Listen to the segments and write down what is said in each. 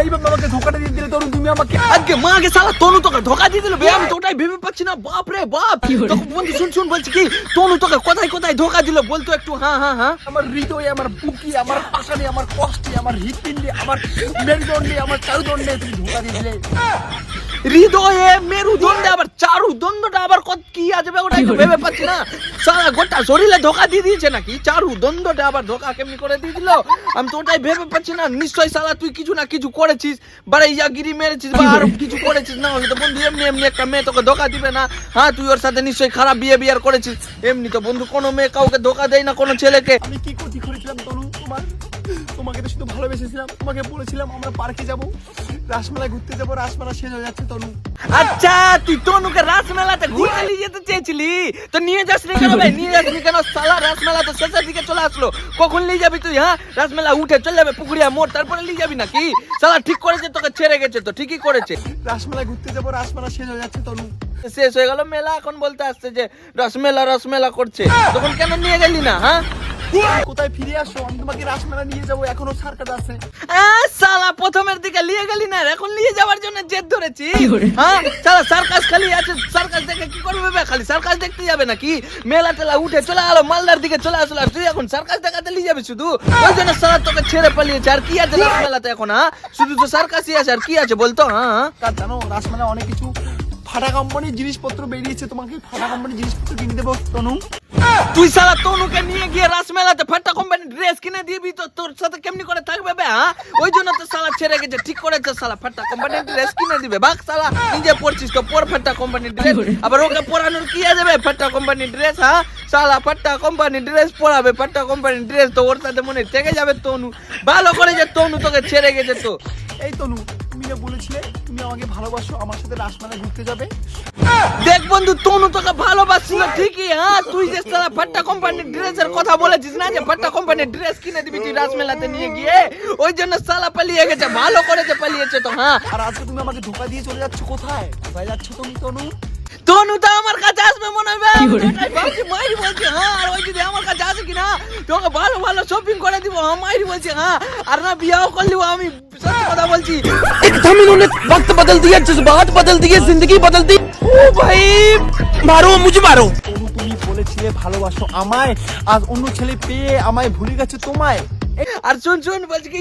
এইভাবে আমাকে ধোকাটা দিয়ে দিলে তরুণ তুমি আমাকে আজকে মাকে সালা তনু তোকে ধোকা দিয়ে দিল। বে আমি তো ওটাই ভেবে পাচ্ছি না। বাপ রে বাপ। তখন বন্ধু শুন শুন বলছি কি তনু তোকে কোথায় কোথায় ধোকা দিল বলতো একটু হ্যাঁ হ্যাঁ হ্যাঁ। আমার হৃদয়ে আমার বুকি আমার পাশানে আমার কষ্টে আমার হৃৎপিণ্ডে আমার মেরুদণ্ডে আমার চারুদণ্ডে তুমি ধোকা দিয়ে দিলে। হৃদয়ে মেরুদণ্ডে আবার চারু দণ্ডটা আবার কত কি আছে ওটাই ভেবে পাচ্ছি না। সারা গোটা শরীরে ধোকা দিয়ে দিয়েছে নাকি? চারু দণ্ডটা আবার ধোকা কেমনি করে দিয়ে দিল? আমি তো ওটাই ভেবে পাচ্ছি না। নিশ্চয়ই সালা তুই কিছু না কিছু করেছিস বারে ইয়াগিরি মেরেছিস বা আর কিছু করেছিস না হলে তো বন্ধু এমনি এমনি একটা মেয়ে তোকে ধোকা দিবে না। হ্যাঁ তুই ওর সাথে নিশ্চয়ই খারাপ বিয়ে বিয়ার করেছিস। এমনি তো বন্ধু কোনো মেয়ে কাউকে ধোকা দেয় না কোনো ছেলেকে। আমি কি ক্ষতি করেছিলাম তোমার? তোমাকে তো শুধু ভালোবেসেছিলাম তোমাকে বলেছিলাম আমরা পার্কে যাব। রাসমেলায় ঘুরতে যাব রাসমেলা শেষ হয়ে যাচ্ছে তনু। আচ্ছা তুই তনুকে রাসমেলাতে ঘুরতে নিয়ে যেতে চেয়েছিলি? তো নিয়ে যাসনি কেন ভাই? নিয়ে যাসনি কেন? সালা রাসমেলা তো শেষের দিকে চলে আসলো। কখন নিয়ে যাবি তুই হ্যাঁ? রাসমেলা উঠে চলে যাবে পুকুরিয়া মোড় তারপরে নিয়ে যাবি নাকি? সালা ঠিক করেছে তোকে ছেড়ে গেছে তো ঠিকই করেছে। রাসমেলায় ঘুরতে যাব রাসমেলা শেষ হয়ে যাচ্ছে তনু। শেষ হয়ে গেল মেলা এখন বলতে আসছে যে রসমেলা রসমেলা করছে। তখন কেন নিয়ে গেলি না হ্যাঁ? কোথায় ফিরে আসো? আমি তোমাকে রাসমেলা নিয়ে যাব এখনও সার্কাস আছে। সালা প্রথমের দিকে নিয়ে গেলি না এখন নিয়ে যাওয়ার জন্য জেদ ধরেছি। হ্যাঁ সালা সার্কাস খালি আছে সার্কাস দেখে কি করবে বে? খালি সার্কাস দেখতে যাবে নাকি? মেলা টেলা উঠে চলে গেলো মালদার দিকে চলে আসলো আর তুই এখন সার্কাস দেখাতে নিয়ে যাবি শুধু? ওই জন্য সালা তোকে ছেড়ে পালিয়েছে। আর কি আছে রাস মেলাতে এখন হ্যাঁ শুধু তো সার্কাসই আছে আর কি আছে বলতো হ্যাঁ জানো রাসমেলা অনেক কিছু ফাটা কোম্পানির জিনিসপত্র বেরিয়েছে তোমাকে ফাটা কোম্পানির জিনিসপত্র কিনে দেবো তনু। তুই সালা তনুকে নিয়ে গিয়ে রাসমেলাতে ফাটা কোম্পানি ড্রেস কিনে দিবি তো তোর সাথে কেমনি করে থাকবে বে হ্যাঁ? ওই জন্য তো সালা ছেড়ে গেছে ঠিক করেছে সালা ফাটা কোম্পানির ড্রেস কিনে দিবে। বাক সালা নিজে পড়ছিস তো পর ফাটা কোম্পানির ড্রেস আবার ওকে পরানোর কি আছে বে ফাটা কোম্পানির ড্রেস হ্যাঁ? সালা ফাটা কোম্পানির ড্রেস পরাবে ফাটা কোম্পানির ড্রেস তো ওর সাথে মনে থেকে যাবে তনু। ভালো করে যে তনু তোকে ছেড়ে গেছে তো। এই তনু তুমি বলেছিলে তুমি আমাকে ভালোবাসো আমার সাথে রাসমেলায় ঘুরতে যাবে। দেখ বন্ধু তনু তোকে ভালোবাসছিল ঠিকই হ্যাঁ? তুই যে সালা ফাট্টা কোম্পানির ড্রেসের কথা বলেছিস না যে ফাট্টা কোম্পানির ড্রেস কিনে দিবি তুই রাসমেলাতে নিয়ে গিয়ে? ওই জন্য সালা পালিয়ে গেছে ভালো করেছে পালিয়েছে তো হ্যাঁ? আর আজকে তুমি আমাকে ধোকা দিয়ে চলে যাচ্ছ কোথায়? কোথায় যাচ্ছ তুমি তনু? তনু তো আমার কাছে আসবে মনে হবে ভাবছি মাইরি বলছি হ্যাঁ আর ওই যদি আমার কাছে আসে কিনা? তোকে ভালো ভালো শপিং করে দিব হ্যাঁ মাইরি বলছি হ্যাঁ। আর না বিয়াও করলিও আমি কথা বলছি एकदम इन्होंने वक्त बदल दिया जज्बात बदल दिए जिंदगी बदल दी ओ भाई मारो मुझे मारो তনু তুমি বলেছিলে ভালোবাসো আমায় আজ অন্য ছেলে পেয়ে আমায় ভুলে গেছে তোমায় আর শুন শুন বলছি কি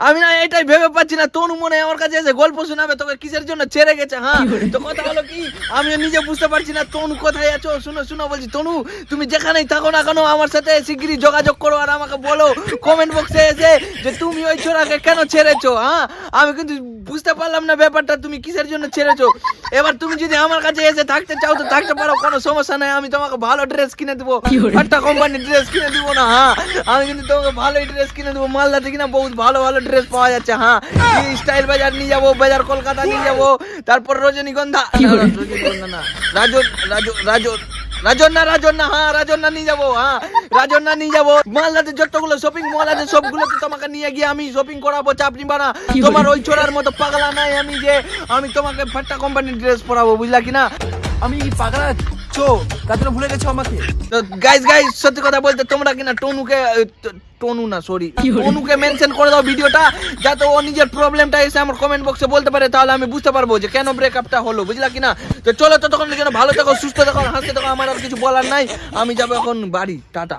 আমি না এটাই ভেবে পাচ্ছি না তনু মনে আমার কাছে এসে গল্প শোনাবে তোকে কিসের জন্য ছেড়ে গেছে হ্যাঁ? তো কথা হলো কি আমি নিজে বুঝতে পারছি না তনু কোথায় আছো? শুনো শুনো বলছি তনু তুমি যেখানেই থাকো না কেন আমার সাথে শিগগিরই যোগাযোগ করো আর আমাকে বলো কমেন্ট বক্সে এসে যে তুমি ওই ছোড়াকে কেন ছেড়েছো হ্যাঁ? আমি কিন্তু বুঝতে পারলাম না ব্যাপারটা তুমি কিসের জন্য ছেড়েছো? এবার তুমি যদি আমার কাছে এসে থাকতে চাও তো থাকতে পারো কোনো সমস্যা নাই আমি তোমাকে ভালো ড্রেস কিনে দেবো। একটা কোম্পানির ড্রেস কিনে দিব না হ্যাঁ? আমি কিন্তু তোমাকে ভালোই ড্রেস কিনে দেবো মালদাতে কিনা বহুত ভালো ভালো ড্রেস পাওয়া যাচ্ছে হ্যাঁ? স্টাইল বাজার নিয়ে যাব বাজার কলকাতা নিয়ে যাব তারপর রজনীগন্ধা। রজনীগন্ধা না রাজন রাজন রাজন রাজন্না রাজন্না হ্যাঁ রাজন্না নিয়ে যাব হ্যাঁ রাজন্না নিয়ে যাব। মালদাতে যতগুলো শপিং মল আছে সবগুলোতে তোমাকে নিয়ে গিয়ে আমি শপিং করাবো চাপ নিবা না। তোমার ওই ছোড়ার মতো পাগলা নাই আমি যে আমি তোমাকে ফাট্টা কোম্পানির ড্রেস পরাবো বুঝলা কিনা আমি পাগলা? চো তার জন্য ভুলে গেছো আমাকে? তো গাইস গাইস সত্যি কথা বলতে তোমরা কিনা টনুকে টনু না সরি টনুকে মেনশন করে দাও ভিডিওটা যাতে ও নিজের প্রবলেমটা এসে আমার কমেন্ট বক্সে বলতে পারে তাহলে আমি বুঝতে পারব যে কেন ব্রেকআপটা হলো বুঝলা কিনা? তো চলো ততক্ষণ তখন যেন ভালো থাকো সুস্থ থাকো হাসতে থাকো আমার আর কিছু বলার নাই। আমি যাব এখন বাড়ি টাটা।